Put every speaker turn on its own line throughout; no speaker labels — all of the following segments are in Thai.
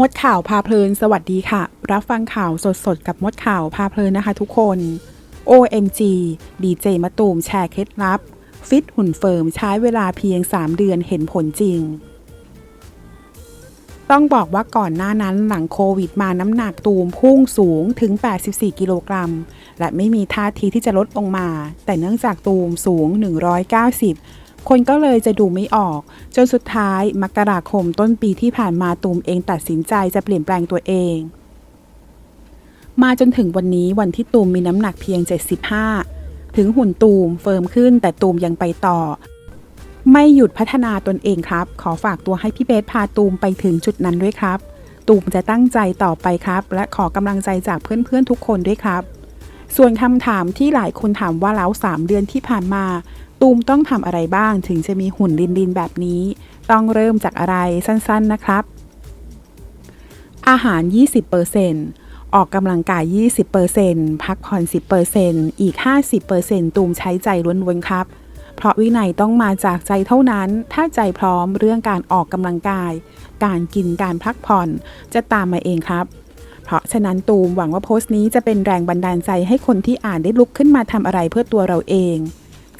มดข่าวพาเพลิน สวัสดีค่ะ รับฟังข่าวสดๆ กับมดข่าวพาเพลินนะคะทุกคน OMG ดีเจมะตูมแชร์เคล็ดลับ ฟิตหุ่นเฟิร์มใช้เวลาเพียง 3 เดือนเห็นผลจริง ต้องบอกว่าก่อนหน้านั้นหลังโควิดมาน้ำหนักตูมพุ่งสูงถึง 84 กิโลกรัม และไม่มีท่าทีที่จะลดลงมา แต่เนื่องจากตูมสูง 190 คนก็เลยจะดูไม่ออก จนสุดท้ายมกราคมต้นปีที่ผ่านมาตูมเองตัดสินใจจะเปลี่ยนแปลงตัวเอง มาจนถึงวันนี้วันที่ตูมมีน้ำหนักเพียง 75 ถึงหุ่นตูมเฟิร์มขึ้นแต่ตูมยังไปต่อ ไม่หยุดพัฒนาตนเองครับ ขอฝากตัวให้พี่เบสพาตูมไปถึงจุดนั้นด้วยครับ ตูมจะตั้งใจต่อไปครับ และขอกำลังใจจากเพื่อนๆทุกคนด้วยครับส่วนคำถามที่หลายคนถามว่าแล้ว3เดือนที่ผ่านมา ตูมต้องทำอะไรบ้างถึงจะมีหุ่นลินๆแบบนี้ ต้องเริ่มจากอะไรสั้นๆนะครับ อาหาร 20%ออกกำลังกาย 20%พักผ่อน 10%อีก 50%ตูมใช้ใจล้วนๆครับ เพราะวินัยต้องมาจากใจเท่านั้น ถ้าใจพร้อมเรื่องการออกกำลังกาย การกินการพักผ่อนจะตามมาเองครับ เพราะฉะนั้นตูมหวังว่าโพสต์นี้จะเป็นแรงบันดาลใจให้คนที่อ่านได้ลุกขึ้นมาทำอะไรเพื่อตัวเราเอง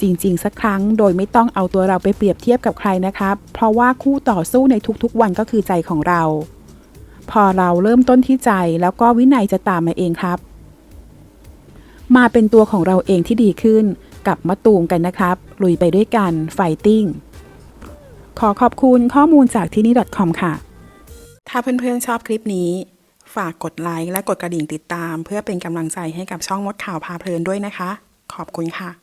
จริง ๆ สักครั้ง โดยไม่ต้องเอาตัวเราไปเปรียบเทียบกับใครนะครับ เพราะว่าคู่ต่อสู้ในทุกๆ วันก็คือใจของเรา พอเราเริ่มต้นที่ใจแล้วก็วินัยจะตามมาเองครับ มาเป็นตัวของเราเองที่ดีขึ้น กับมะตูมกันนะครับ ลุยไปด้วยกันไฟติ้งขอขอบคุณข้อมูลจากที่นี่ .com ค่ะ ถ้าเพื่อนๆชอบคลิปนี้ ฝากกดไลค์และกดกระดิ่งติดตาม เพื่อเป็นกำลังใจให้กับช่องมดข่าวพาเพลินด้วยนะคะ ขอบคุณค่ะ